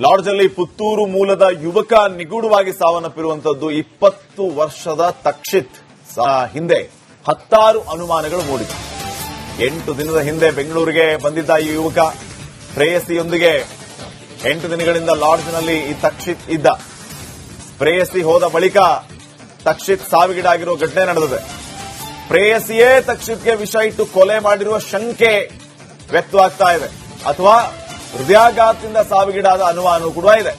Lodge ಅಲ್ಲಿ ಪುತ್ತೂರು ಮೂಲದ ಯುವಕ ನಿಗೂಢವಾಗಿ ಸಾವನ್ನಪ್ಪಿರುವಂತದ್ದು ಇಪ್ಪತ್ತು ವರ್ಷದ ತಕ್ಷಿತ್. ಹಿಂದೆ ಹತ್ತಾರು ಅನುಮಾನಗಳು ಮೂಡಿದೆ ಎಂಟು ದಿನದ ಹಿಂದೆ ಬೆಂಗಳೂರಿಗೆ ಬಂದಿದ್ದ ಈ ಯುವಕ ಪ್ರೇಯಸಿಯೊಂದಿಗೆ ಎಂಟು ದಿನಗಳಿಂದ ಲಾಡ್ಜ್ನಲ್ಲಿ ಈ ತಕ್ಷಿತ್ ಇದ್ದ. ಪ್ರೇಯಸಿ ಹೋದ ಬಳಿಕ ತಕ್ಷಿತ್ ಸಾವಿಗೀಡಾಗಿರೋ ಘಟನೆ ನಡೆದಿದೆ. ಪ್ರೇಯಸಿಯೇ ತಕ್ಷಿತ್ಗೆ ವಿಷ ಇಟ್ಟು ಕೊಲೆ ಮಾಡಿರುವ ಶಂಕೆ ವ್ಯಕ್ತವಾಗ್ತಾ ಇದೆ. ಅಥವಾ ಹೃದಯಾಘಾತದಿಂದ ಸಾವಿಗೀಡಾದ ಅನುಮಾನ ಕೂಡ ಇದೆ.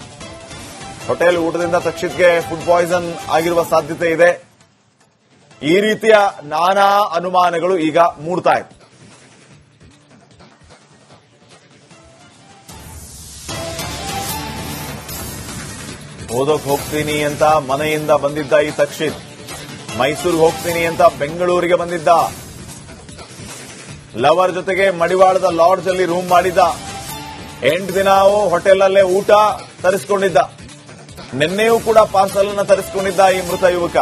ಹೋಟೆಲ್ ಊಟದಿಂದ ತಕ್ಷಣಕ್ಕೆ ಫುಡ್ ಪಾಯ್ಸನ್ ಆಗಿರುವ ಸಾಧ್ಯತೆ ಇದೆ. ಈ ರೀತಿಯ ನಾನಾ ಅನುಮಾನಗಳು ಈಗ ಮೂಡ್ತಾ ಇದೆ. ಓದೋಕ್ ಹೋಗ್ತೀನಿ ಅಂತ ಮನೆಯಿಂದ ಬಂದಿದ್ದ ಈ ತಕ್ಷಿತ್, ಮೈಸೂರಿಗೆ ಹೋಗ್ತೀನಿ ಅಂತ ಬೆಂಗಳೂರಿಗೆ ಬಂದಿದ್ದ, ಲವರ್ ಜೊತೆಗೆ ಮಡಿವಾಳದ ಲಾಡ್ಜ್ ಅಲ್ಲಿ ರೂಮ್ ಮಾಡಿದ್ದ ಎಂಟು ದಿನ ಹೋಟೆಲ್ ಅಲ್ಲೇ ಊಟ ತರಿಸಿಕೊಂಡಿದ್ದ. ನಿನ್ನೆಯೂ ಕೂಡ ಪಾರ್ಸಲ್ ಅನ್ನ ತರಿಸಿಕೊಂಡಿದ್ದ ಈ ಮೃತ ಯುವಕ.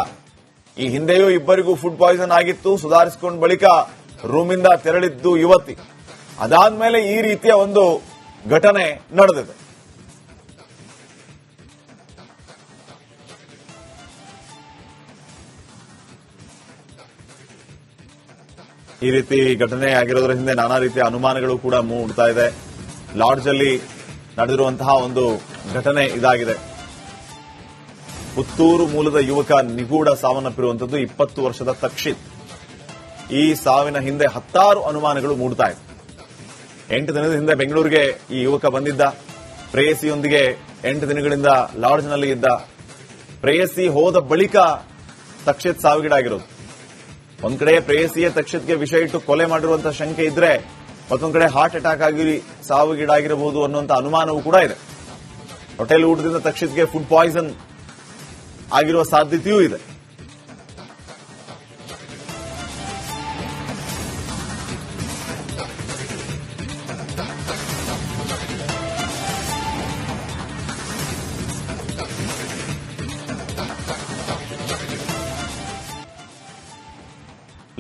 ಈ ಹಿಂದೆಯೂ ಇಬ್ಬರಿಗೂ ಫುಡ್ ಪಾಯ್ಸನ್ ಆಗಿತ್ತು, ಸುಧಾರಿಸಿಕೊಂಡ ಬಳಿಕ ರೂಮಿಂದ ತೆರಳಿದ್ದು ಯುವತಿ. ಅದಾದ್ಮೇಲೆ ಈ ರೀತಿಯ ಒಂದು ಘಟನೆ ನಡೆದಿದೆ. ಈ ರೀತಿ ಘಟನೆ ಆಗಿರೋದ್ರ ಹಿಂದೆ ನಾನಾ ರೀತಿಯ ಅನುಮಾನಗಳು ಕೂಡ ಮೂಡ್ತಾ ಇದೆ. ಲಾಡ್ಜ್ ಅಲ್ಲಿ ನಡೆದಿರುವಂತಹ ಒಂದು ಘಟನೆ ಇದಾಗಿದೆ. ಪುತ್ತೂರು ಮೂಲದ ಯುವಕ ನಿಗೂಢ ಸಾವನ್ನಪ್ಪಿರುವಂತದ್ದು ಇಪ್ಪತ್ತು ವರ್ಷದ ತಕ್ಷಿತ್ ಈ ಸಾವಿನ ಹಿಂದೆ ಹತ್ತಾರು ಅನುಮಾನಗಳು ಮೂಡ್ತಾ ಇದೆ ಎಂಟು ದಿನದ ಹಿಂದೆ ಬೆಂಗಳೂರಿಗೆ ಈ ಯುವಕ ಬಂದಿದ್ದ. ಪ್ರೇಯಸಿಯೊಂದಿಗೆ ಎಂಟು ದಿನಗಳಿಂದ ಲಾಡ್ಜ್ನಲ್ಲಿ ಇದ್ದ. ಪ್ರೇಯಸಿ ಹೋದ ಬಳಿಕ ತಕ್ಷಿತ್ ಸಾವಿಗೀಡಾಗಿರೋದು. ಒಂದ್ ಕಡೆ ಪ್ರೇಯಸಿಯೇ ತಕ್ಷಿತ್ಗೆ ವಿಷಯ ಇಟ್ಟು ಕೊಲೆ ಮಾಡಿರುವಂತಹ ಶಂಕೆ ಇದ್ರೆ ಮತ್ತೊಂದ್ ಕಡೆ ಹಾರ್ಟ್ ಅಟ್ಯಾಕ್ ಆಗಿ ಸಾವಿಗೀಡಾಗಿರಬಹುದು ಅನ್ನುವಂತ ಅನುಮಾನವೂ ಕೂಡ ಇದೆ. ಹೋಟೆಲ್ ಊಟದಿಂದ ತಕ್ಷಣಕ್ಕೆ ಫುಡ್ ಪಾಯ್ಸನ್ ಆಗಿರುವ ಸಾಧ್ಯತೆಯೂ ಇದೆ.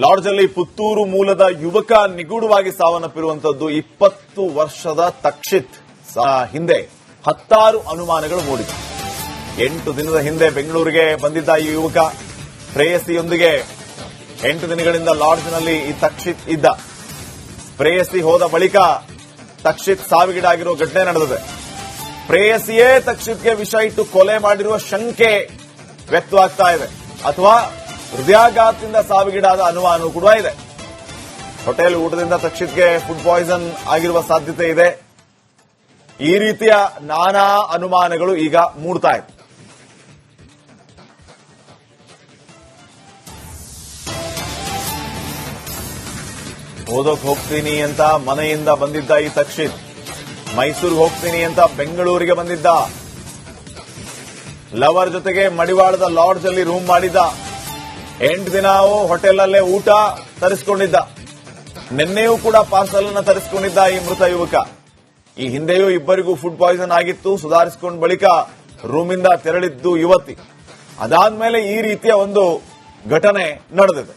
ಲಾಡ್ಜ್ ಅಲ್ಲಿ ಪುತ್ತೂರು ಮೂಲದ ಯುವಕ ನಿಗೂಢವಾಗಿ ಸಾವನ್ನಪ್ಪಿರುವಂತದ್ದು ಇಪ್ಪತ್ತು ವರ್ಷದ ತಕ್ಷಿತ್. ಹಿಂದೆ ಹತ್ತಾರು ಅನುಮಾನಗಳು ಮೂಡಿದೆ ಎಂಟು ದಿನದ ಹಿಂದೆ ಬೆಂಗಳೂರಿಗೆ ಬಂದಿದ್ದ ಈ ಯುವಕ ಪ್ರೇಯಸಿಯೊಂದಿಗೆ ಎಂಟು ದಿನಗಳಿಂದ ಲಾಡ್ಜ್ನಲ್ಲಿ ಈ ತಕ್ಷಿತ್ ಇದ್ದ. ಪ್ರೇಯಸಿ ಹೋದ ಬಳಿಕ ತಕ್ಷಿತ್ ಸಾವಿಗೀಡಾಗಿರೋ ಘಟನೆ ನಡೆದಿದೆ. ಪ್ರೇಯಸಿಯೇ ತಕ್ಷಿತ್ಗೆ ವಿಷ ಇಟ್ಟು ಕೊಲೆ ಮಾಡಿರುವ ಶಂಕೆ ವ್ಯಕ್ತವಾಗ್ತಾ ಇದೆ. ಅಥವಾ ಹೃದಯಾಘಾತದಿಂದ ಸಾವಿಗೀಡಾದ ಅನುಮಾನ ಕೂಡ ಇದೆ. ಹೋಟೆಲ್ ಊಟದಿಂದ ತಕ್ಷಣಕ್ಕೆ ಫುಡ್ ಪಾಯ್ಸನ್ ಆಗಿರುವ ಸಾಧ್ಯತೆ ಇದೆ. ಈ ರೀತಿಯ ನಾನಾ ಅನುಮಾನಗಳು ಈಗ ಮೂಡ್ತಾ ಇದೆ. ಓದೋಕ್ ಹೋಗ್ತೀನಿ ಅಂತ ಮನೆಯಿಂದ ಬಂದಿದ್ದ ಈ ತಕ್ಷಿತ್, ಮೈಸೂರಿಗೆ ಹೋಗ್ತೀನಿ ಅಂತ ಬೆಂಗಳೂರಿಗೆ ಬಂದಿದ್ದ, ಲವರ್ ಜೊತೆಗೆ ಮಡಿವಾಳದ ಲಾಡ್ಜ್ ಅಲ್ಲಿ ರೂಮ್ ಮಾಡಿದ್ದ ಎಂಟು ದಿನ ಹೋಟೆಲ್ ಅಲ್ಲೇ ಊಟ ತರಿಸಿಕೊಂಡಿದ್ದ. ನಿನ್ನೆಯೂ ಕೂಡ ಪಾರ್ಸಲ್ ಅನ್ನ ತರಿಸಿಕೊಂಡಿದ್ದ ಈ ಮೃತ ಯುವಕ. ಈ ಹಿಂದೆಯೂ ಇಬ್ಬರಿಗೂ ಫುಡ್ ಪಾಯ್ಸನ್ ಆಗಿತ್ತು, ಸುಧಾರಿಸಿಕೊಂಡ ಬಳಿಕ ರೂಮಿಂದ ತೆರಳಿದ್ದು ಯುವತಿ. ಅದಾದ್ಮೇಲೆ ಈ ರೀತಿಯ ಒಂದು ಘಟನೆ ನಡೆದಿದೆ.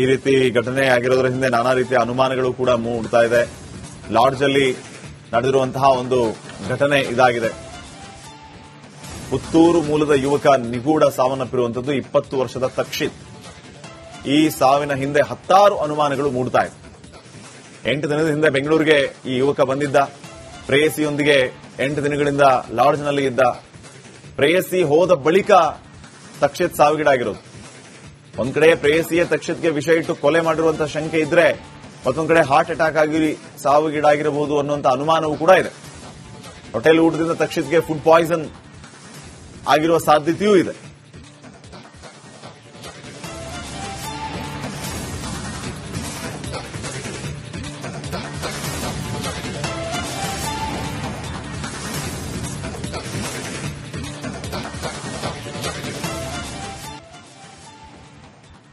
ಈ ರೀತಿ ಘಟನೆ ಆಗಿರೋದ್ರ ಹಿಂದೆ ನಾನಾ ರೀತಿಯ ಅನುಮಾನಗಳು ಕೂಡ ಮೂಡ್ತಾ ಇದೆ. ಲಾಡ್ಜ್ ಅಲ್ಲಿ ನಡೆದಿರುವಂತಹ ಒಂದು ಘಟನೆ ಇದಾಗಿದೆ. ಪುತ್ತೂರು ಮೂಲದ ಯುವಕ ನಿಗೂಢ ಸಾವನ್ನಪ್ಪಿರುವಂತದ್ದು ಇಪ್ಪತ್ತು ವರ್ಷದ ತಕ್ಷಿತ್ ಈ ಸಾವಿನ ಹಿಂದೆ ಹತ್ತಾರು ಅನುಮಾನಗಳು ಮೂಡ್ತಾ ಇದೆ ಎಂಟು ದಿನದ ಹಿಂದೆ ಬೆಂಗಳೂರಿಗೆ ಈ ಯುವಕ ಬಂದಿದ್ದ. ಪ್ರೇಯಸಿಯೊಂದಿಗೆ ಎಂಟು ದಿನಗಳಿಂದ ಲಾಡ್ಜ್ನಲ್ಲಿ ಇದ್ದ. ಪ್ರೇಯಸಿ ಹೋದ ಬಳಿಕ ತಕ್ಷಿತ್ ಸಾವಿಗೀಡಾಗಿರೋದು. ಒಂದ್ ಕಡೆ ಪ್ರೇಯಸಿಯೇ ತಕ್ಷಿತ್ಗೆ ವಿಷಯ ಇಟ್ಟು ಕೊಲೆ ಮಾಡಿರುವಂತಹ ಶಂಕೆ ಇದ್ರೆ ಮತ್ತೊಂದ್ ಕಡೆ ಹಾರ್ಟ್ ಅಟ್ಯಾಕ್ ಆಗಿ ಸಾವಿಗೀಡಾಗಿರಬಹುದು ಅನ್ನುವಂತ ಅನುಮಾನವೂ ಕೂಡ ಇದೆ. ಹೋಟೆಲ್ ಊಟದಿಂದ ತಕ್ಷಣಕ್ಕೆ ಫುಡ್ ಪಾಯ್ಸನ್ ಆಗಿರುವ ಸಾಧ್ಯತೆಯೂ ಇದೆ.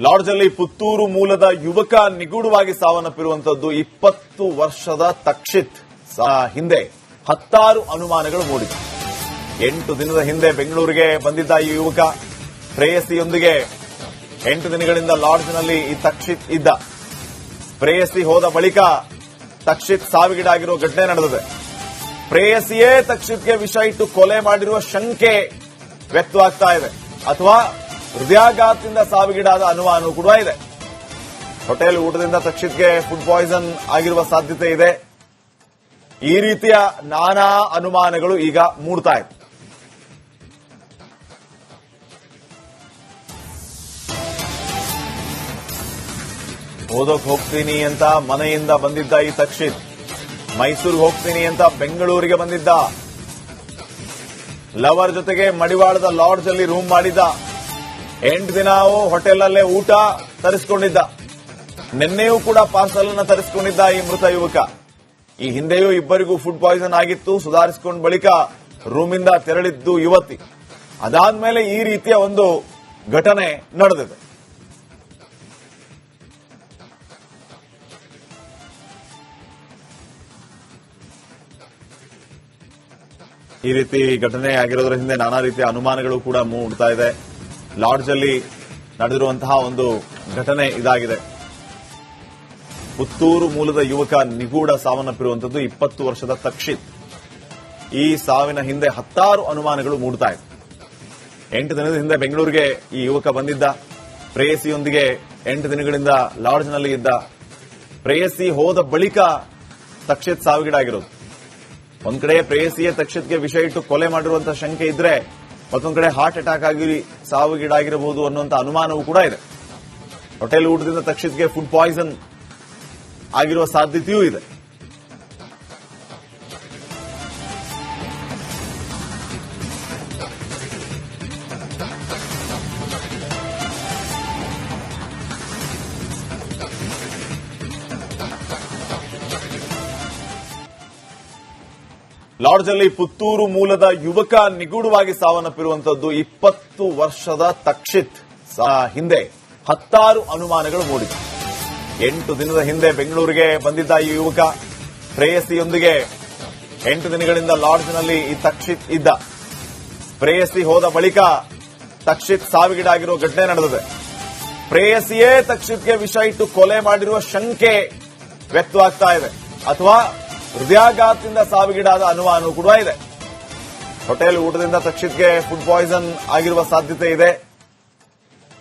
ಲಾಡ್ಜ್ ಅಲ್ಲಿ ಪುತ್ತೂರು ಮೂಲದ ಯುವಕ ನಿಗೂಢವಾಗಿ ಸಾವನ್ನಪ್ಪಿರುವಂತದ್ದು ಇಪ್ಪತ್ತು ವರ್ಷದ ತಕ್ಷಿತ್. ಹಿಂದೆ ಹತ್ತಾರು ಅನುಮಾನಗಳು ಮೂಡಿದೆ ಎಂಟು ದಿನದ ಹಿಂದೆ ಬೆಂಗಳೂರಿಗೆ ಬಂದಿದ್ದ ಈ ಯುವಕ ಪ್ರೇಯಸಿಯೊಂದಿಗೆ ಎಂಟು ದಿನಗಳಿಂದ ಲಾಡ್ಜ್ನಲ್ಲಿ ಈ ತಕ್ಷಿತ್ ಇದ್ದ. ಪ್ರೇಯಸಿ ಹೋದ ಬಳಿಕ ತಕ್ಷಿತ್ ಸಾವಿಗೀಡಾಗಿರುವ ಘಟನೆ ನಡೆದಿದೆ. ಪ್ರೇಯಸಿಯೇ ತಕ್ಷಿತ್ಗೆ ವಿಷ ಇಟ್ಟು ಕೊಲೆ ಮಾಡಿರುವ ಶಂಕೆ ವ್ಯಕ್ತವಾಗ್ತಾ ಇದೆ. ಅಥವಾ ಹೃದಯಾಘಾತದಿಂದ ಸಾವಿಗೀಡಾದ ಅನುಮಾನ ಕೂಡ ಇದೆ. ಹೋಟೆಲ್ ಊಟದಿಂದ ತಕ್ಷಣಕ್ಕೆ ಫುಡ್ ಪಾಯ್ಸನ್ ಆಗಿರುವ ಸಾಧ್ಯತೆ ಇದೆ. ಈ ರೀತಿಯ ನಾನಾ ಅನುಮಾನಗಳು ಈಗ ಮೂಡ್ತಾ ಇದೆ. ಓದೋಕ್ ಹೋಗ್ತೀನಿ ಅಂತ ಮನೆಯಿಂದ ಬಂದಿದ್ದ ಈ ತಕ್ಷಿತ್, ಮೈಸೂರಿಗೆ ಹೋಗ್ತೀನಿ ಅಂತ ಬೆಂಗಳೂರಿಗೆ ಬಂದಿದ್ದ, ಲವರ್ ಜೊತೆಗೆ ಮಡಿವಾಳದ ಲಾಡ್ಜ್ ಅಲ್ಲಿ ರೂಮ್ ಮಾಡಿದ್ದ ಎಂಟು ದಿನ ಹೋಟೆಲ್ ಅಲ್ಲೇ ಊಟ ತರಿಸಿಕೊಂಡಿದ್ದ. ನಿನ್ನೆಯೂ ಕೂಡ ಪಾರ್ಸಲ್ ಅನ್ನ ತರಿಸಿಕೊಂಡಿದ್ದ ಈ ಮೃತ ಯುವಕ. ಈ ಹಿಂದೆಯೂ ಇಬ್ಬರಿಗೂ ಫುಡ್ ಪಾಯ್ಸನ್ ಆಗಿತ್ತು, ಸುಧಾರಿಸಿಕೊಂಡ ಬಳಿಕ ರೂಮಿಂದ ತೆರಳಿದ್ದು ಯುವತಿ. ಅದಾದ್ಮೇಲೆ ಈ ರೀತಿಯ ಒಂದು ಘಟನೆ ನಡೆದಿದೆ. ಈ ರೀತಿ ಘಟನೆ ಆಗಿರೋದ್ರ ಹಿಂದೆ ನಾನಾ ರೀತಿಯ ಅನುಮಾನಗಳು ಕೂಡ ಮೂಡ್ತಾ ಇದೆ. ಲಾಡ್ಜ್ ಅಲ್ಲಿ ನಡೆದಿರುವಂತಹ ಒಂದು ಘಟನೆ ಇದಾಗಿದೆ. ಪುತ್ತೂರು ಮೂಲದ ಯುವಕ ನಿಗೂಢ ಸಾವನ್ನಪ್ಪಿರುವಂತದ್ದು ಇಪ್ಪತ್ತು ವರ್ಷದ ತಕ್ಷಿತ್ ಈ ಸಾವಿನ ಹಿಂದೆ ಹತ್ತಾರು ಅನುಮಾನಗಳು ಮೂಡ್ತಾ ಇದೆ ಎಂಟು ದಿನದ ಹಿಂದೆ ಬೆಂಗಳೂರಿಗೆ ಈ ಯುವಕ ಬಂದಿದ್ದ. ಪ್ರೇಯಸಿಯೊಂದಿಗೆ ಎಂಟು ದಿನಗಳಿಂದ ಲಾಡ್ಜ್ನಲ್ಲಿ ಇದ್ದ. ಪ್ರೇಯಸಿ ಹೋದ ಬಳಿಕ ತಕ್ಷಿತ್ ಸಾವಿಗೀಡಾಗಿರೋದು. ಒಂದ್ ಕಡೆ ಪ್ರೇಯಸಿಯೇ ತಕ್ಷಿತ್ಗೆ ವಿಷಯ ಇಟ್ಟು ಕೊಲೆ ಮಾಡಿರುವಂತಹ ಶಂಕೆ ಇದ್ರೆ ಮತ್ತೊಂದ್ ಕಡೆ ಹಾರ್ಟ್ ಅಟ್ಯಾಕ್ ಆಗಿ ಸಾವಿಗೀಡಾಗಿರಬಹುದು ಅನ್ನುವಂತ ಅನುಮಾನವೂ ಕೂಡ ಇದೆ. ಹೋಟೆಲ್ ಊಟದಿಂದ ತಕ್ಷಣಕ್ಕೆ ಫುಡ್ ಪಾಯ್ಸನ್ ಆಗಿರುವ ಸಾಧ್ಯತೆಯೂ ಇದೆ. ಲಾಡ್ಜಲ್ಲಿ ಪುತ್ತೂರು ಮೂಲದ ಯುವಕ ನಿಗೂಢವಾಗಿ ಸಾವನ್ನಪ್ಪಿರುವಂತದ್ದು ಇಪ್ಪತ್ತು ವರ್ಷದ ತಕ್ಷಿತ್. ಹಿಂದೆ ಹತ್ತಾರು ಅನುಮಾನಗಳು ಮೂಡಿದೆ ಎಂಟು ದಿನದ ಹಿಂದೆ ಬೆಂಗಳೂರಿಗೆ ಬಂದಿದ್ದ ಈ ಯುವಕ ಪ್ರೇಯಸಿಯೊಂದಿಗೆ ಎಂಟು ದಿನಗಳಿಂದ ಲಾಡ್ಜ್ನಲ್ಲಿ ಈ ತಕ್ಷಿತ್ ಇದ್ದ. ಪ್ರೇಯಸಿ ಹೋದ ಬಳಿಕ ತಕ್ಷಿತ್ ಸಾವಿಗೀಡಾಗಿರುವ ಘಟನೆ ನಡೆದಿದೆ. ಪ್ರೇಯಸಿಯೇ ತಕ್ಷಿತ್ಗೆ ವಿಷ ಇಟ್ಟು ಕೊಲೆ ಮಾಡಿರುವ ಶಂಕೆ ವ್ಯಕ್ತವಾಗ್ತಾ ಇದೆ. ಅಥವಾ ಹೃದಯಾಘಾತದಿಂದ ಸಾವಿಗೀಡಾದ ಅನುಮಾನ ಕೂಡ ಇದೆ. ಹೋಟೆಲ್ ಊಟದಿಂದ ತಕ್ಷಣಕ್ಕೆ ಫುಡ್ ಪಾಯ್ಸನ್ ಆಗಿರುವ ಸಾಧ್ಯತೆ ಇದೆ.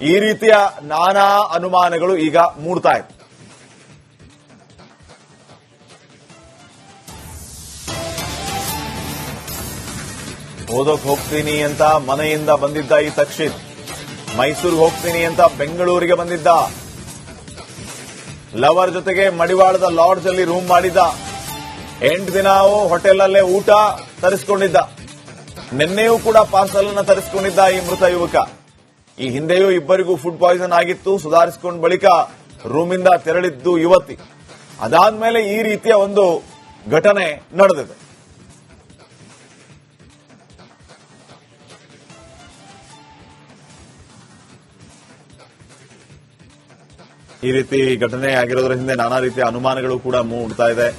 ಈ ರೀತಿಯ ನಾನಾ ಅನುಮಾನಗಳು ಈಗ ಮೂಡ್ತಾ ಇದೆ. ಓದೋಕ್ ಹೋಗ್ತೀನಿ ಅಂತ ಮನೆಯಿಂದ ಬಂದಿದ್ದ ಈ ತಕ್ಷಿತ್, ಮೈಸೂರಿಗೆ ಹೋಗ್ತೀನಿ ಅಂತ ಬೆಂಗಳೂರಿಗೆ ಬಂದಿದ್ದ, ಲವರ್ ಜೊತೆಗೆ ಮಡಿವಾಳದ ಲಾಡ್ಜ್ ಅಲ್ಲಿ ರೂಮ್ ಮಾಡಿದ್ದ ಎಂಟು ದಿನ ಹೋಟೆಲ್ ಅಲ್ಲೇ ಊಟ ತರಿಸಿಕೊಂಡಿದ್ದ. ನಿನ್ನೆಯೂ ಕೂಡ ಪಾರ್ಸಲ್ ಅನ್ನ ತರಿಸಿಕೊಂಡಿದ್ದ ಈ ಮೃತ ಯುವಕ. ಈ ಹಿಂದೆಯೂ ಇಬ್ಬರಿಗೂ ಫುಡ್ ಪಾಯ್ಸನ್ ಆಗಿತ್ತು, ಸುಧಾರಿಸಿಕೊಂಡ ಬಳಿಕ ರೂಮಿಂದ ತೆರಳಿದ್ದು ಯುವತಿ. ಅದಾದ್ಮೇಲೆ ಈ ರೀತಿಯ ಒಂದು ಘಟನೆ ನಡೆದಿದೆ. ಈ ರೀತಿ ಘಟನೆ ಆಗಿರೋದ್ರ ಹಿಂದೆ ನಾನಾ ರೀತಿಯ ಅನುಮಾನಗಳು ಕೂಡ ಮೂಡ್ತಾ ಇದೆ.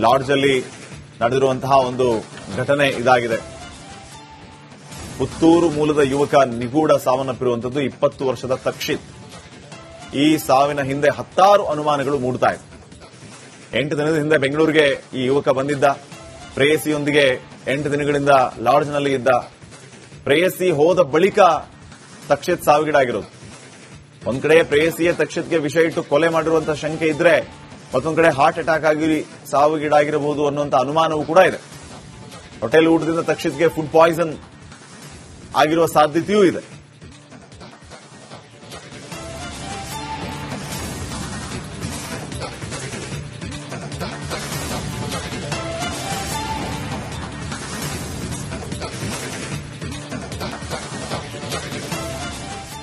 ಲಾಡ್ಜ್ ಅಲ್ಲಿ ನಡೆದಿರುವಂತಹ ಒಂದು ಘಟನೆ ಇದಾಗಿದೆ. ಪುತ್ತೂರು ಮೂಲದ ಯುವಕ ನಿಗೂಢ ಸಾವನ್ನಪ್ಪಿರುವಂತದ್ದು ಇಪ್ಪತ್ತು ವರ್ಷದ ತಕ್ಷಿತ್ ಈ ಸಾವಿನ ಹಿಂದೆ ಹತ್ತಾರು ಅನುಮಾನಗಳು ಮೂಡ್ತಾ ಇದೆ ಎಂಟು ದಿನದ ಹಿಂದೆ ಬೆಂಗಳೂರಿಗೆ ಈ ಯುವಕ ಬಂದಿದ್ದ. ಪ್ರೇಯಸಿಯೊಂದಿಗೆ ಎಂಟು ದಿನಗಳಿಂದ ಲಾಡ್ಜ್ನಲ್ಲಿ ಇದ್ದ. ಪ್ರೇಯಸಿ ಹೋದ ಬಳಿಕ ತಕ್ಷಿತ್ ಸಾವಿಗೀಡಾಗಿರೋದು. ಒಂದ್ ಕಡೆ ಪ್ರೇಯಸಿಯೇ ತಕ್ಷಿತ್ಗೆ ವಿಷಯ ಇಟ್ಟು ಕೊಲೆ ಮಾಡಿರುವಂತಹ ಶಂಕೆ ಇದ್ರೆ ಮತ್ತೊಂದ್ ಕಡೆ ಹಾರ್ಟ್ ಅಟ್ಯಾಕ್ ಆಗಿ ಸಾವಿಗೀಡಾಗಿರಬಹುದು ಅನ್ನುವಂತ ಅನುಮಾನವೂ ಕೂಡ ಇದೆ. ಹೋಟೆಲ್ ಊಟದಿಂದ ತಕ್ಷಣಕ್ಕೆ ಫುಡ್ ಪಾಯ್ಸನ್ ಆಗಿರುವ ಸಾಧ್ಯತೆಯೂ ಇದೆ.